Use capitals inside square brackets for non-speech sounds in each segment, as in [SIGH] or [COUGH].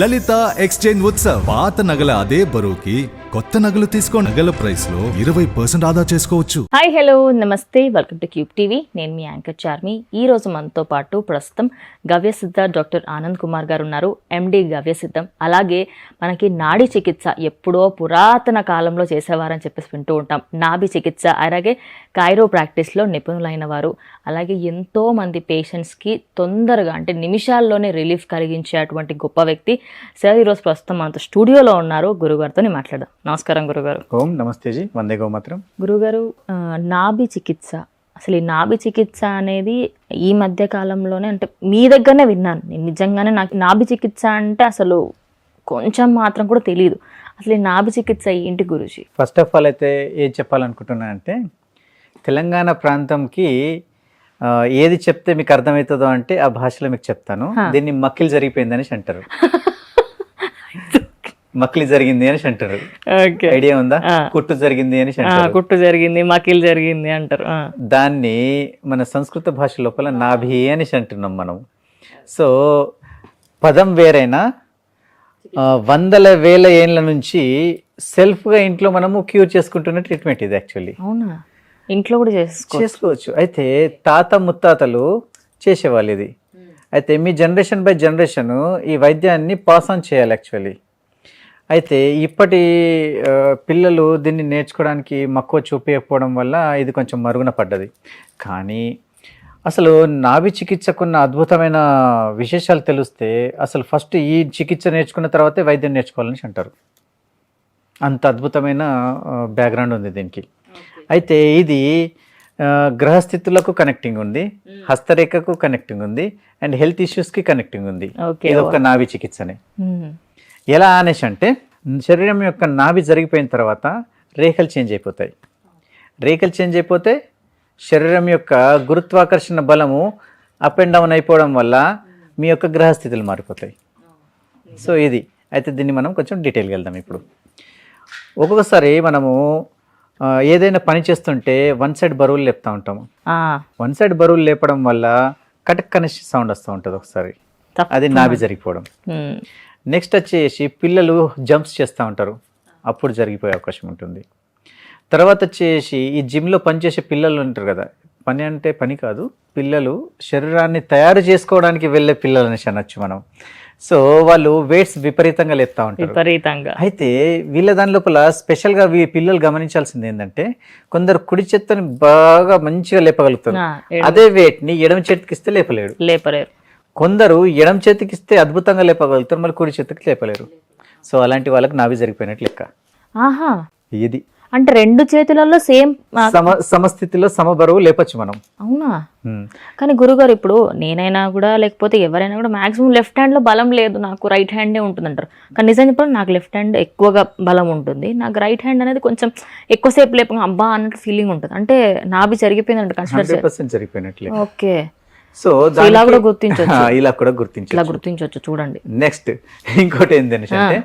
లలిత exchange Utsav. పాత నగల అదే బరువుకి కొత్త నగలు తీసుకో నగల ప్రైస్లో ఇరవై పర్సెంట్ ఆదా చేసుకోవచ్చు. హాయ్ హలో నమస్తే. వెల్కమ్ టు క్యూబ్ టీవీ నేను మీ యాంకర్ చార్మి. ఈ రోజు మనతో పాటు ప్రస్తుతం గవ్యసిద్ధ డాక్టర్ ఆనంద్ కుమార్ గారు ఉన్నారు. ఎండి గవ్యసిద్ధం అలాగే మనకి నాడి చికిత్స ఎప్పుడో పురాతన కాలంలో చేసేవారని చెప్పేసి వింటూ ఉంటాం. నాభి చికిత్స అలాగే కైరో ప్రాక్టీస్లో నిపుణులైన వారు. అలాగే ఎంతో మంది పేషెంట్స్కి తొందరగా అంటే నిమిషాల్లోనే రిలీఫ్ కలిగించేటువంటి గొప్ప వ్యక్తి సార్ ఈరోజు ప్రస్తుతం మనతో స్టూడియోలో ఉన్నారు గురుగారితో మాట్లాడదాం. నమస్కారం గురుగారు. ఓం నమస్తే జీ. వందే గోమాత్రం. గురుగారు నాభి చికిత్స. అసలు ఈ నాభి చికిత్స అనేది ఈ మధ్య కాలంలోనే అంటే మీ దగ్గరనే విన్నాను. నేను నిజంగానే నాకు నాభి చికిత్స అంటే అసలు కొంచెం మాత్రం కూడా తెలియదు అసలు ఈ నాభి చికిత్స ఏంటి గురుజీ? ఫస్ట్ ఆఫ్ ఆల్ అయితే ఏం చెప్పాలనుకుంటున్నానంటే తెలంగాణ ప్రాంతంకి ఏది చెప్తే మీకు అర్థమవుతుందో అంటే ఆ భాషలో మీకు చెప్తాను. దీన్ని మక్కిలి జరిగిపోయింది అనేసి అంటారు. [LAUGHS] మక్కిలి జరిగింది అనేసి అంటారు. ఐడియా ఉందా? కుట్టు జరిగింది అంటారు. కుట్టు జరిగింది మకిల్ జరిగింది అంటారు. దాన్ని మన సంస్కృత భాష లోపల నాభి అనేసి అంటున్నాం మనం. సో పదం వేరైనా వందల వేల ఏళ్ళ నుంచి సెల్ఫ్గా ఇంట్లో మనము క్యూర్ చేసుకుంటున్న ట్రీట్మెంట్ ఇది యాక్చువల్లీ. అవునా? ఇంట్లో కూడా చేసుకో చేసుకోవచ్చు. అయితే తాత ముత్తాతలు చేసేవాళ్ళు ఇది. అయితే మీ జనరేషన్ బై జనరేషన్ ఈ వైద్యాన్ని పాస్ ఆన్ చేయాలి యాక్చువల్లీ. అయితే ఇప్పటి పిల్లలు దీన్ని నేర్చుకోవడానికి మక్కువ చూపించకపోవడం వల్ల ఇది కొంచెం మరుగున పడ్డది. కానీ అసలు నాభి చికిత్సకున్న అద్భుతమైన విశేషాలు తెలిస్తే అసలు ఫస్ట్ ఈ చికిత్స నేర్చుకున్న తర్వాతే వైద్యం నేర్చుకోవాలని అంటారు. అంత అద్భుతమైన బ్యాక్గ్రౌండ్ ఉంది దీనికి. అయితే ఇది గ్రహస్థితులకు కనెక్టింగ్ ఉంది హస్తరేఖకు కనెక్టింగ్ ఉంది అండ్ హెల్త్ ఇష్యూస్కి కనెక్టింగ్ ఉంది. ఇది ఒక నాభి చికిత్సనే. ఎలా అనేసి అంటే శరీరం యొక్క నాభి జరిగిపోయిన తర్వాత రేఖలు చేంజ్ అయిపోతాయి. రేఖలు చేంజ్ అయిపోతే శరీరం యొక్క గురుత్వాకర్షణ బలము అప్ అండ్ డౌన్ అయిపోవడం వల్ల మీ యొక్క గ్రహస్థితులు మారిపోతాయి. సో ఇది. అయితే దీన్ని మనం కొంచెం డీటెయిల్గా వెళ్దాం ఇప్పుడు. ఒక్కొక్కసారి మనము ఏదైనా పని చేస్తుంటే వన్ సైడ్ బరువులు లేపుతూ ఉంటాము. వన్ సైడ్ బరువులు లేపడం వల్ల కటక్ అనేసి సౌండ్ వస్తూ ఉంటుంది ఒకసారి. అది నాభి జరిగిపోవడం. నెక్స్ట్ వచ్చేసి పిల్లలు జంప్స్ చేస్తూ ఉంటారు. అప్పుడు జరిగిపోయే అవకాశం ఉంటుంది. తర్వాత వచ్చేసి ఈ జిమ్లో పనిచేసే పిల్లలు ఉంటారు కదా. పని అంటే పని కాదు. పిల్లలు శరీరాన్ని తయారు చేసుకోవడానికి వెళ్ళే పిల్లలు అనేసి అనొచ్చు మనం. సో వాళ్ళు వెయిట్స్ విపరీతంగా లేపుతా ఉంటారు. విపరీతంగా. అయితే వీళ్ళ దాని లోపల స్పెషల్గా వీ పిల్లలు గమనించాల్సింది ఏంటంటే కొందరు కుడి చేత్తని బాగా మంచిగా లేపగలుగుతారు. అదే వెయిట్ని ఎడమ చేతికి ఇస్తే లేపలేడు. లేపలేరు. కొందరు ఎడం చేతికి ఇస్తే అద్భుతంగా లేపగలుగుతారు మళ్ళీ కుడి చేతికి లేపలేరు. సో అలాంటి వాళ్ళకి నావి జరిగిపోయినట్లు లెక్క. ఆహా. ఇది అంటే రెండు చేతులలో సేమ్ సమ సమస్థితిలో సమబరువు లేపచ్చు మనం. అవునా. కానీ గురుగారు ఇప్పుడు నేనైనా కూడా లేకపోతే ఎవరైనా కూడా మాక్సిమం లెఫ్ట్ హ్యాండ్లో బలం లేదు నాకు రైట్ హ్యాండే ఉంటుంది అంటారు కానీ నిజం చెప్పాలి నాకు లెఫ్ట్ హ్యాండ్ ఎక్కువగా బలం ఉంటుంది. నాకు రైట్ హ్యాండ్ అనేది కొంచెం ఎక్కువసేపు లేపగా అబ్బా అన్నట్టు ఫీలింగ్ ఉంటుంది. అంటే నాభి జరిగిపోయిందంట కన్సిడర్ జరిగిపోయినట్లే. ఓకే. సో [LAUGHS] ఇలా కూడా గుర్తించొచ్చు. ఆ, ఇలా కూడా ఇలా గుర్తించచ్చు గుర్తించవచ్చు చూడండి. నెక్స్ట్ ఇంకోటి ఏంటంటే అంటే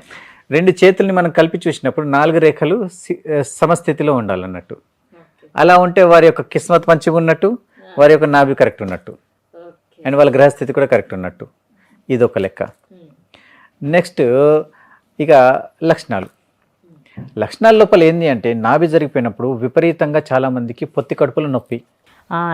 రెండు చేతుల్ని మనం కలిపి చూసినప్పుడు నాలుగు రేఖలు సమస్థితిలో ఉండాలన్నట్టు. అలా ఉంటే వారి యొక్క కిస్మత్ మంచిగా ఉన్నట్టు వారి యొక్క నాభి కరెక్ట్ ఉన్నట్టు. అండ్ వాళ్ళ గ్రహస్థితి కూడా కరెక్ట్ ఉన్నట్టు. ఇది ఒక లెక్క నెక్స్ట్ ఇక లక్షణాలు. లక్షణాల లోపల ఏంది అంటే నాభి జరిగిపోయినప్పుడు విపరీతంగా చాలా మందికి పొత్తి కడుపులో నొప్పి.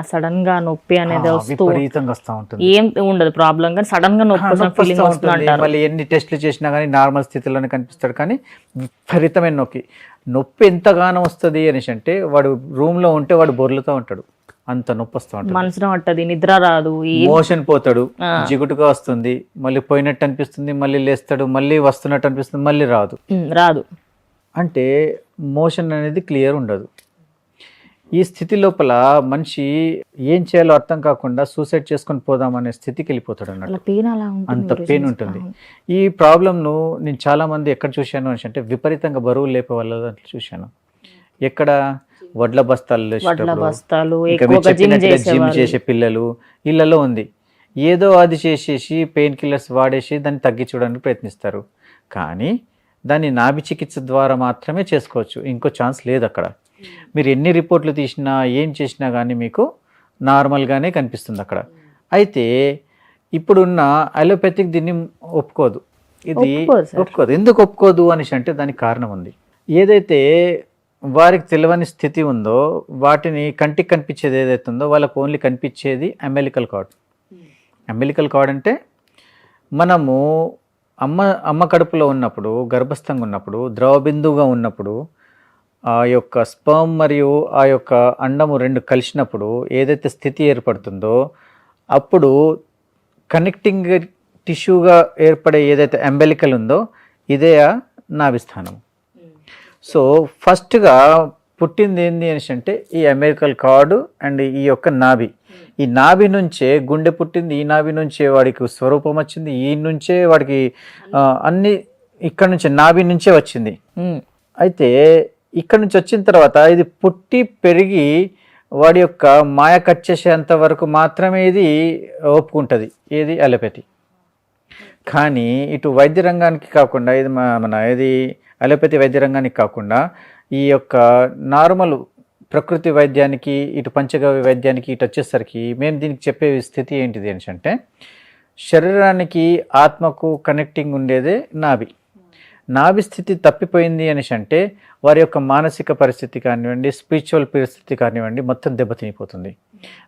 సడన్గా నొప్పి అనేది వస్తూ ఉంటుంది. ఏం ఉండదు ప్రాబ్లం. కానీ సడన్గా నొప్పి ఫీలింగ్ వస్తుంది ఉంటుంది. మళ్ళీ ఎన్ని టెస్టులు చేసినా కానీ నార్మల్ స్థితిలోనే కనిపిస్తాడు. కానీ విపరీతమైన నొప్పి. నొప్పి ఎంతగానో వస్తుంది అనేసి అంటే వాడు రూమ్లో ఉంటే వాడు బొర్లుతూ ఉంటాడు. అంత నొప్పి వస్తూ ఉంటుంది. మనసులో పట్టది నిద్ర రాదు మోషన్ పోతాడు. జిగుటుగా వస్తుంది. మళ్ళీ పోయినట్టు అనిపిస్తుంది మళ్ళీ లేస్తాడు మళ్ళీ వస్తున్నట్టు అనిపిస్తుంది మళ్ళీ రాదు. రాదు. అంటే మోషన్ అనేది క్లియర్ ఉండదు. ఈ స్థితి లోపల మనిషి ఏం చేయాలో అర్థం కాకుండా సూసైడ్ చేసుకొని పోదాం అనే స్థితికి వెళ్ళిపోతాడు అన్నట్టు. అంత. పెయిన్ ఉంటుంది. ఈ ప్రాబ్లంను నేను చాలా మంది ఎక్కడ చూశాను అని అంటే విపరీతంగా బరువు లేపే వాళ్ళ దాంట్లో చూశాను. ఎక్కడ? వడ్ల బస్తాలు బస్తాలు జిమ్ చేసే పిల్లలు ఇళ్ళలో ఉంది. ఏదో అది చేసేసి పెయిన్ కిల్లర్స్ వాడేసి దాన్ని తగ్గించడానికి ప్రయత్నిస్తారు. కానీ దాన్ని నాభి చికిత్స ద్వారా మాత్రమే చేసుకోవచ్చు. ఇంకో ఛాన్స్ లేదు అక్కడ. మీరు ఎన్ని రిపోర్ట్లు తీసినా ఏం చేసినా కానీ మీకు నార్మల్గానే కనిపిస్తుంది అక్కడ. అయితే ఇప్పుడున్న అలోపతిక్ దీన్ని ఒప్పుకోదు. ఇది ఒప్పుకోదు ఎందుకు ఒప్పుకోదు అనేసి అంటే దానికి కారణం ఉంది. ఏదైతే వారికి తెలియని స్థితి ఉందో వాటిని కంటికి కనిపించేది ఏదైతే ఉందో వాళ్ళకు ఓన్లీ కనిపించేది అంబెలికల్ కార్డ్. అంబెలికల్ కార్డ్ అంటే మనము అమ్మ అమ్మ కడుపులో ఉన్నప్పుడు గర్భస్థంగా ఉన్నప్పుడు ద్రవ బిందువుగా ఉన్నప్పుడు ఆ యొక్క స్పర్మ్ మరియు ఆ యొక్క అండము రెండు కలిసినప్పుడు ఏదైతే స్థితి ఏర్పడుతుందో అప్పుడు కనెక్టింగ్ టిష్యూగా ఏర్పడే ఏదైతే అంబెలికల్ ఉందో ఇదే ఆ నాభిస్థానం సో ఫస్ట్గా పుట్టింది ఏంది అనేసి అంటే ఈ అమెరికల్ కార్డు అండ్ ఈ యొక్క నాభి. ఈ నాభి నుంచే గుండె పుట్టింది ఈ నాభి నుంచే వాడికి స్వరూపం వచ్చింది ఈ నుంచే వాడికి అన్ని ఇక్కడ నుంచి నాభి నుంచే వచ్చింది. ఉమ్, అయితే ఇక్కడ నుంచి వచ్చిన తర్వాత ఇది పుట్టి పెరిగి వాడి యొక్క మాయ కట్ చేసేంత వరకు మాత్రమే ఇది ఒప్పుకుంటుంది. ఏది? అలోపతి. కానీ ఇటు వైద్య రంగానికి కాకుండా ఇది మన ఇది అలోపతి వైద్య రంగానికి కాకుండా ఈ యొక్క నార్మల్ ప్రకృతి వైద్యానికి ఇటు పంచగవ్య వైద్యానికి ఇటు వచ్చేసరికి మేము దీనికి చెప్పే స్థితి ఏంటిది ఏంటంటే అంటే శరీరానికి ఆత్మకు కనెక్టింగ్ ఉండేదే నాభి. నాభి స్థితి తప్పిపోయింది అనేసి అంటే వారి యొక్క మానసిక పరిస్థితి కానివ్వండి స్పిరిచువల్ పరిస్థితి కానివ్వండి మొత్తం దెబ్బతినిపోతుంది.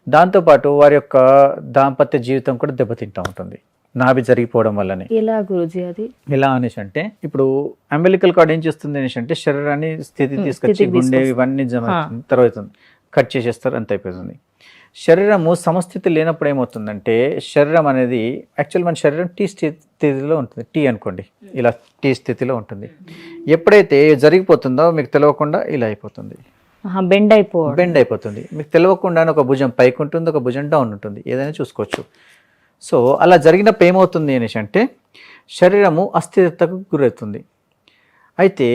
దాంతోపాటు వారి యొక్క దాంపత్య జీవితం కూడా దెబ్బతింటూ ఉంటుంది. నాభి జరిగిపోవడం వల్లనే. ఎలా గురుజీ అది? ఎలా అనేసి అంటే ఇప్పుడు అంబెలికల్ కార్డ్ ఏం చేస్తుంది అనేసి అంటే శరీరాన్ని స్థితి తీసుకొచ్చి గుండె. ఇవన్నీ జమ. తర్వాత కట్ చేసేస్తారు అంత అయిపోతుంది. శరీరము సమస్థితి లేనప్పుడు ఏమవుతుందంటే శరీరం అనేది యాక్చువల్ మన శరీరం టీ స్థితిలో ఉంటుంది. టీ అనుకోండి. ఇలా టీ స్థితిలో ఉంటుంది. ఎప్పుడైతే జరిగిపోతుందో మీకు తెలియకుండా ఇలా అయిపోతుంది. బెండ్ అయిపోవడం. బెండ్ అయిపోతుంది. మీకు తెలియకుండా ఒక భుజం పైకి ఉంటుంది ఒక భుజం డౌన్ ఉంటుంది. ఏదైనా చూసుకోవచ్చు. సో అలా జరిగినప్పుడు ఏమవుతుంది అనేసి అంటే శరీరము అస్థిరతకు గురవుతుంది. అయితే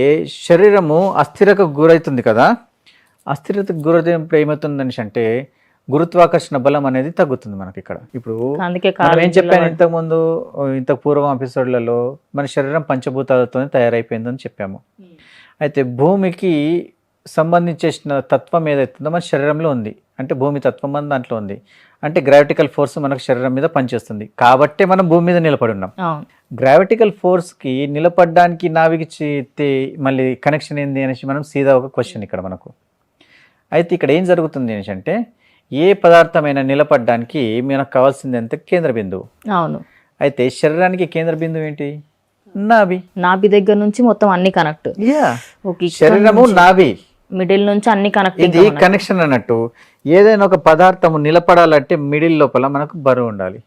శరీరము అస్థిరతకు గురవుతుంది కదా? అస్థిరతకు గురైనప్పుడు ఏమవుతుంది అనేసి అంటే గురుత్వాకర్షణ బలం అనేది తగ్గుతుంది మనకి ఇక్కడ. ఇప్పుడు మనం ఏం చెప్పాను ఇంతకు ముందు ఇంతకు పూర్వం ఎపిసోడ్లలో మన శరీరం పంచభూతాలతో తయారైపోయిందని చెప్పాము. అయితే భూమికి సంబంధించేసిన తత్వం ఏదైతుందో మన శరీరంలో ఉంది. అంటే భూమి తత్వం మన దాంట్లో ఉంది. అంటే గ్రావిటికల్ ఫోర్స్ మనకు శరీరం మీద పనిచేస్తుంది. కాబట్టే మనం భూమి మీద నిలబడి ఉన్నాం. గ్రావిటికల్ ఫోర్స్కి నిలబడడానికి నావికి చేతే మళ్ళీ కనెక్షన్ ఏంది అనేసి మనం సీదా ఒక క్వశ్చన్ ఇక్కడ మనకు. అయితే ఇక్కడ ఏం జరుగుతుంది అనేసి అంటే ఏ పదార్థమైనా నిలబడడానికి మనకు కావాల్సింది ఎంత? కేంద్ర బిందువు అవును. అయితే శరీరానికి కేంద్ర బిందువు ఏంటి? నాభి. నాభి దగ్గర నుంచి మొత్తం అన్ని కనెక్ట్. ఓకే శరీరము నాభి. మిడిల్ నుంచి అన్ని కనెక్ట్ ఇది కనెక్షన్ అన్నట్టు ఏదైనా ఒక పదార్థము నిలబడాలంటే మిడిల్ లోపల మనకు బరువు ఉండాలి.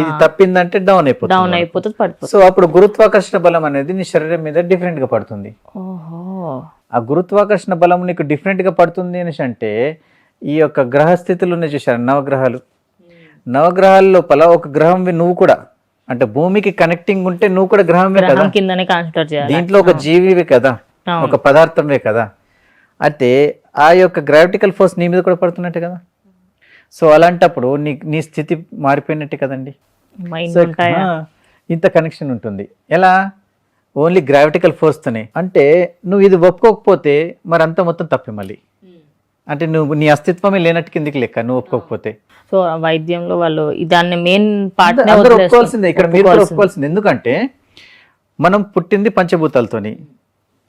ఇది తప్పిందంటే డౌన్ డౌన్ అయిపోతుంది అయిపోతుంది పడిపోతుంది. సో అప్పుడు గురుత్వాకర్షణ బలం అనేది నీ శరీరం మీద డిఫరెంట్గా పడుతుంది. ఓహో. ఆ గురుత్వాకర్షణ బలం నీకు డిఫరెంట్గా పడుతుంది అనేసి అంటే ఈ యొక్క గ్రహ స్థితులు ఉన్నాయి చూసారు నవగ్రహాలు. నవగ్రహాల లోపల ఒక గ్రహం నువ్వు కూడా. అంటే భూమికి కనెక్టింగ్ ఉంటే నువ్వు కూడా గ్రహమే కదా. గ్రహం కిందనే కన్సిడర్ చేయాలి. దీంట్లో ఒక జీవివే కదా. ఒక పదార్థమే కదా. అయితే ఆ యొక్క గ్రావిటికల్ ఫోర్స్ నీ మీద కూడా పడుతున్నట్టే కదా. సో అలాంటప్పుడు నీ నీ స్థితి మారిపోయినట్టే కదండి. ఇంత కనెక్షన్ ఉంటుంది. ఎలా? ఓన్లీ గ్రావిటికల్ ఫోర్స్తోనే అంటే నువ్వు ఇది ఒప్పుకోకపోతే మరి అంతా మొత్తం తప్పే మళ్ళీ. అంటే నువ్వు నీ అస్తిత్వమే లేనట్టు కిందికి లెక్క నువ్వు ఒప్పుకోకపోతే. సో వైద్యంలో వాళ్ళు దాన్ని మెయిన్ పార్ట్ ఒప్పుకోవాల్సిందే ఇక్కడ మీరు ఒప్పుకోవాల్సిందే. ఎందుకంటే మనం పుట్టింది పంచభూతాలతోని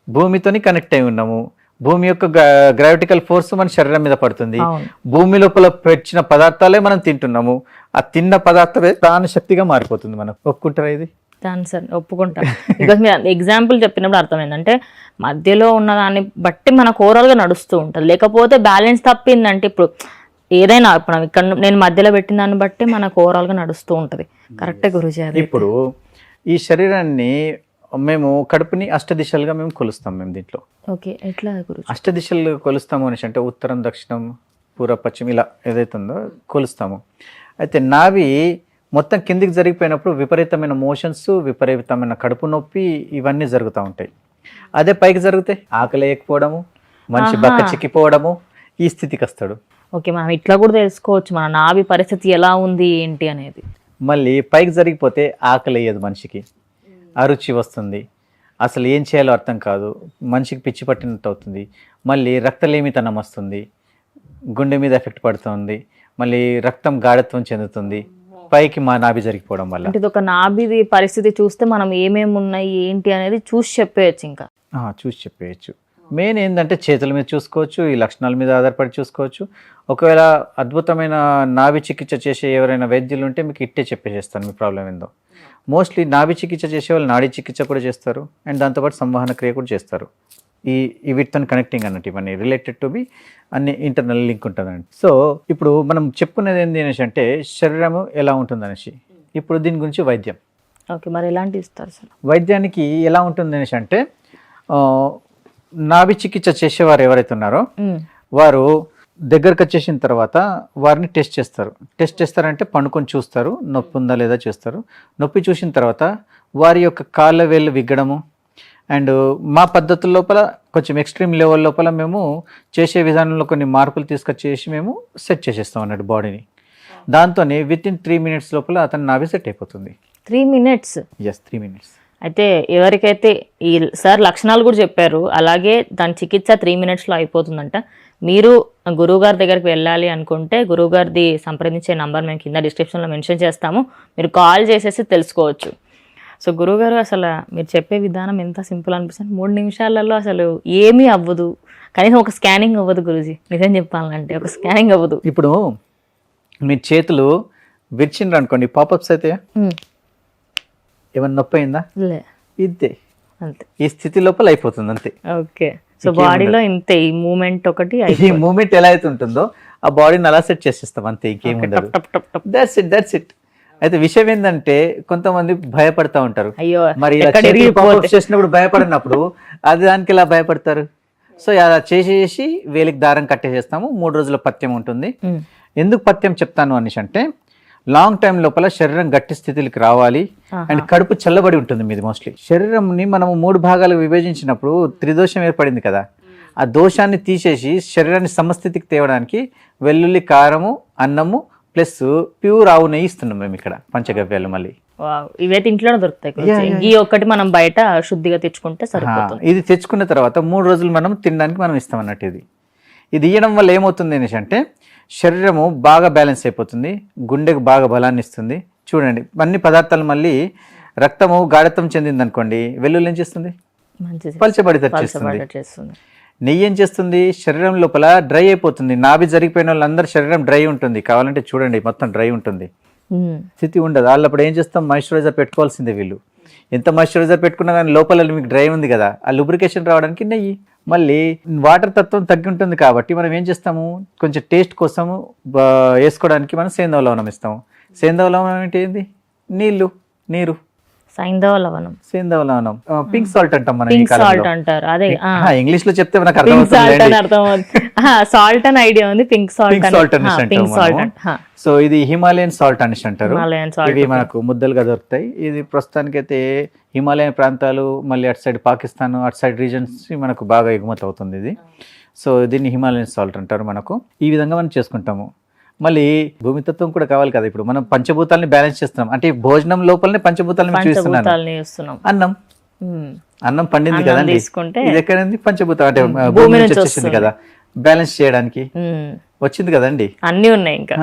భూమితోని కనెక్ట్ అయి ఉన్నాము. భూమి యొక్క గ్రావిటికల్ ఫోర్స్ మన శరీరం మీద పడుతుంది. భూమి లోపల పెట్టిన పదార్థాలే మనం తింటున్నాము. ఆ తిన్న పదార్థమే ప్రాణ శక్తిగా మారిపోతుంది మనకు. ఒప్పుకుంటారా ఇది? దాని సార్ ఒప్పుకుంటా. బికాస్ [LAUGHS] మీరు ఎగ్జాంపుల్ చెప్పినప్పుడు అర్థమైందంటే మధ్యలో ఉన్న దాన్ని బట్టి మనకు ఓవరాల్గా నడుస్తూ ఉంటుంది. లేకపోతే బ్యాలెన్స్ తప్పిందంటే ఇప్పుడు ఏదైనా ఇప్పుడు ఇక్కడ నేను మధ్యలో పెట్టిన దాన్ని బట్టి మనకు ఓవరాల్గా నడుస్తూ ఉంటది. కరెక్టే గురుజీ అది. ఇప్పుడు ఈ శరీరాన్ని మేము కడుపుని అష్టదిశలుగా మేము కొలుస్తాం మేము దీంట్లో. ఓకే ఎట్లా గురుజీ? అష్టదిశలు కొలుస్తాము అనేసి అంటే ఉత్తరం దక్షిణం పూర్వ పశ్చిమ ఇలా ఏదైతే ఉందో కొలుస్తాము. అయితే నావి మొత్తం కిందికి జరిగిపోయినప్పుడు విపరీతమైన మోషన్స్ విపరీతమైన కడుపు నొప్పి ఇవన్నీ జరుగుతూ ఉంటాయి. అదే పైకి జరిగితే ఆకలి మనిషి బక్క చిక్కిపోవడము ఈ స్థితికి వస్తాడు. ఓకే మనం ఇట్లా కూడా తెలుసుకోవచ్చు మన నాభి పరిస్థితి ఎలా ఉంది ఏంటి అనేది. మళ్ళీ పైకి జరిగిపోతే ఆకలి వేయదు మనిషికి. అరుచి వస్తుంది. అసలు ఏం చేయాలో అర్థం కాదు. మనిషికి పిచ్చి పట్టినట్టు అవుతుంది. మళ్ళీ రక్తలేమితనం వస్తుంది. గుండె మీద ఎఫెక్ట్ పడుతుంది. మళ్ళీ రక్తం గాఢత్వం చెందుతుంది. పైకి మా నాభి జరిగిపోవడం వల్ల. అంటే ఇది ఒక నాభిది పరిస్థితి చూస్తే మనం ఏమేమి ఉన్నాయి ఏంటి అనేది చూసి చెప్పేయచ్చు ఇంకా. చూసి చెప్పేయచ్చు. మెయిన్ ఏంటంటే చేతుల మీద చూసుకోవచ్చు ఈ లక్షణాల మీద ఆధారపడి చూసుకోవచ్చు. ఒకవేళ అద్భుతమైన నాభి చికిత్స చేసే ఎవరైనా వైద్యులు ఉంటే మీకు ఇట్టే చెప్పేసేస్తాను మీ ప్రాబ్లం ఏందో. మోస్ట్లీ నాభి చికిత్స చేసే వాళ్ళు నాడీ చికిత్స కూడా చేస్తారు అండ్ దాంతోపాటు సంవహన క్రియ కూడా చేస్తారు. ఈ ఈ వీటితో కనెక్టింగ్ అన్నట్టు ఇవన్నీ రిలేటెడ్ టు బి అన్ని ఇంటర్నల్ లింక్ ఉంటుందండి సో ఇప్పుడు మనం చెప్పుకునేది ఏంటి అనేసి అంటే శరీరము ఎలా ఉంటుంది అనేసి ఇప్పుడు దీని గురించి వైద్యం. ఓకే మరి ఎలాంటి ఇస్తారు సార్? వైద్యానికి ఎలా ఉంటుంది అనేసి అంటే నాభి చికిత్స చేసేవారు ఎవరైతే ఉన్నారో వారు దగ్గరకు వచ్చేసిన తర్వాత వారిని టెస్ట్ చేస్తారు. టెస్ట్ చేస్తారంటే పండుకొని చూస్తారు నొప్పి ఉందా లేదా చూస్తారు. నొప్పి చూసిన తర్వాత వారి యొక్క కాళ్ళ వేళ్ళు విగ్గడము అండ్ మా పద్ధతుల లోపల కొంచెం ఎక్స్ట్రీమ్ లెవెల్ లోపల మేము చేసే విధానంలో కొన్ని మార్పులు తీసుకొచ్చేసి మేము సెట్ చేసేస్తాం అన్నట్టు బాడీని. దాంతోనే విత్ ఇన్ త్రీ మినిట్స్ లోపల అతను నాభి సెట్ అయిపోతుంది. Three minutes yes three minutes అయితే ఎవరికైతే ఈ సార్ లక్షణాలు కూడా చెప్పారు అలాగే దాని చికిత్స త్రీ మినిట్స్లో అయిపోతుందంట. మీరు గురువుగారి దగ్గరికి వెళ్ళాలి అనుకుంటే గురువుగారిది సంప్రదించే నంబర్ మేము కింద డిస్క్రిప్షన్లో మెన్షన్ చేస్తాము. మీరు కాల్ చేసేసి తెలుసుకోవచ్చు. సో గురువుగారు అసలు మీరు చెప్పే విధానం ఎంత సింపుల్ అనిపిస్తుంది. మూడు నిమిషాలలో అసలు ఏమీ అవ్వదు. కనీసం ఒక స్కానింగ్ అవ్వదు గురుజీ. నిజం చెప్పాలంటే ఒక స్కానింగ్ అవ్వదు. ఇప్పుడు మీ చేతులు విరిచిండ్రు అనుకోండి పాపప్స్ అయితే? ఉమ్, ఏమన్నా నొప్పి అయిందా? లే. ఇద్దే. అంతే. ఈ స్థితి లోపల అయిపోతుంది అంతే. ఓకే. సో బాడీలో ఇంతే ఈ మూమెంట్ ఒకటి ఈ మూమెంట్ ఎలా అయితే ఉంటుందో ఆ బాడీని అలా సెట్ చేసేస్తాం అంతే ఇంకేం ఉండదు టప్ టప్ టప్ దట్స్ ఇట్ దట్స్ ఇట్ అయితే విషయం ఏంటంటే కొంతమంది భయపడతా ఉంటారు. అయ్యో మరి చేసినప్పుడు భయపడినప్పుడు అది దానికి ఇలా భయపడతారు? సో అలా చేసేసి వేలికి దారం కట్టేసేస్తాము. మూడు రోజుల పథ్యం ఉంటుంది. ఎందుకు పథ్యం చెప్తాను అనేసి అంటే లాంగ్ టైం లోపల శరీరం గట్టి స్థితికి రావాలి. అండ్ కడుపు చల్లబడి ఉంటుంది మీది మోస్ట్లీ శరీరంని మనము మూడు భాగాలు విభజించినప్పుడు త్రిదోషం ఏర్పడింది కదా. ఆ దోషాన్ని తీసేసి శరీరాన్ని సమస్థితికి తేవడానికి వెల్లుల్లి కారము అన్నము ప్లస్ ప్యూర్ ఆవు నెయ్యి ఇస్తున్నాం మేము ఇక్కడ పంచగవ్యాలు మళ్ళీ. ఇవైతే ఇంట్లోనే దొరుకుతాయి. ఈ ఒక్కటి మనం బయట శుద్ధిగా తెచ్చుకుంటే సరిపోతుంది. ఇది తెచ్చుకున్న తర్వాత మూడు రోజులు మనం తినడానికి మనం ఇస్తాం అన్నట్టు ఇది. ఇది ఇవ్వడం వల్ల ఏమవుతుంది అనేసి అంటే శరీరము బాగా బ్యాలెన్స్ అయిపోతుంది గుండెకు బాగా బలాన్ని ఇస్తుంది. చూడండి అన్ని పదార్థాలు మళ్ళీ రక్తము గాఢత్వం చెందింది అనుకోండి వెల్లుల్లి ఏం చేస్తుంది? పలచబడి తెచ్చేస్తుంది నెయ్యి ఏం చేస్తుంది? శరీరం లోపల డ్రై అయిపోతుంది. నాభి జరిగిపోయిన వాళ్ళందరూ శరీరం డ్రై ఉంటుంది. కావాలంటే చూడండి మొత్తం డ్రై ఉంటుంది. స్థితి ఉండదు. వాళ్ళు అప్పుడు ఏం చేస్తాం? మాయిశ్చరైజర్ పెట్టుకోవాల్సిందే వీళ్ళు. ఎంత మాయిశ్చరైజర్ పెట్టుకున్నా కానీ లోపల మీకు డ్రై ఉంది కదా ఆ లూబ్రికేషన్ రావడానికి నెయ్యి. మళ్ళీ వాటర్ తత్వం తగ్గి ఉంటుంది కాబట్టి మనం ఏం చేస్తాము? కొంచెం టేస్ట్ కోసము బా- వేసుకోవడానికి మనం సేందవ లవణం ఇస్తాము. సేందవ లవణం అంటే ఏంది? నీళ్ళు నీరు. సైంధవ లవణం సేందవ లవణం పింక్ సాల్ట్ అంటాం మనం పింక్ సాల్ట్ అంటారు. అదే ఇంగ్లీష్లో చెప్తే మనకు పింక్ సాల్ట్ అని అర్థం అవుతుంది. సాల్ట్ అని ఐడియా ఉంది పింక్ సాల్ట్ సాల్ట్ అనేసి పింక్ సాల్ట్ సో ఇది హిమాలయన్ సాల్ట్ అనేసి అంటారు. ఇవి మనకు ముద్దలుగా దొరుకుతాయి. ఇది ప్రస్తుతానికైతే హిమాలయన్ ప్రాంతాలు మళ్ళీ అటు సైడ్ పాకిస్తాన్ అటు సైడ్ రీజన్స్ మనకు బాగా ఎగుమతి అవుతుంది ఇది. సో దీన్ని హిమాలయన్ సాల్ట్ అంటారు మనకు. ఈ విధంగా మనం చేసుకుంటాము. మళ్ళీ భూమితత్వం కూడా కావాలి కదా ఇప్పుడు. మనం పంచభూతాలని బ్యాలెన్స్ చేస్తున్నాం. అంటే భోజనం లోపలనే పంచభూతాలను చూస్తున్నాం. అన్నం. అన్నం పండింది కదండి. ఇది ఎక్కడంది పంచభూతం. అంటే భూమి నుంచి వచ్చేసింది కదా. బ్యాలెన్స్ చేయడానికి. వచ్చింది కదండి. అన్నీ ఉన్నాయి ఇంకా.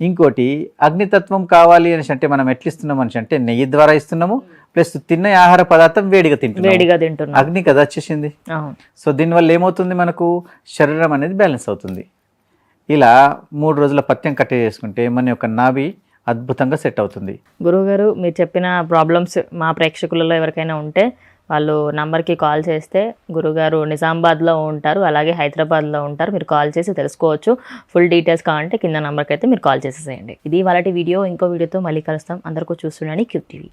ఇంకోటి అగ్నితత్వం కావాలి అనేసి అంటే మనం ఎట్లా ఇస్తున్నాం అనేసి అంటే నెయ్యి ద్వారా ఇస్తున్నాము. ప్లస్ తిన్న ఆహార పదార్థం వేడిగా తింటున్నాము. వేడిగా తింటున్నాం. అగ్ని కదా వచ్చేసింది. సో దీనివల్ల ఏమవుతుంది మనకు? శరీరం అనేది బ్యాలెన్స్ అవుతుంది. ఇలా మూడు రోజుల పత్యం కట్టే చేసుకుంటే మన యొక్క నాభి అద్భుతంగా సెట్ అవుతుంది. గురువుగారు మీరు చెప్పిన ప్రాబ్లమ్స్ మా ప్రేక్షకులలో ఎవరికైనా ఉంటే వాళ్ళు నంబర్కి కాల్ చేస్తే గురుగారు నిజామాబాద్లో ఉంటారు అలాగే హైదరాబాద్లో ఉంటారు మీరు కాల్ చేసి తెలుసుకోవచ్చు. ఫుల్ డీటెయిల్స్ కావాలంటే కింద నంబర్కి అయితే మీరు కాల్ చేసేసేయండి. ఇది వాళ్ళ వీడియో ఇంకో వీడియోతో మళ్ళీ కలుస్తాం. అందరికీ చూస్తుండీ క్యూబ్ టీవీ.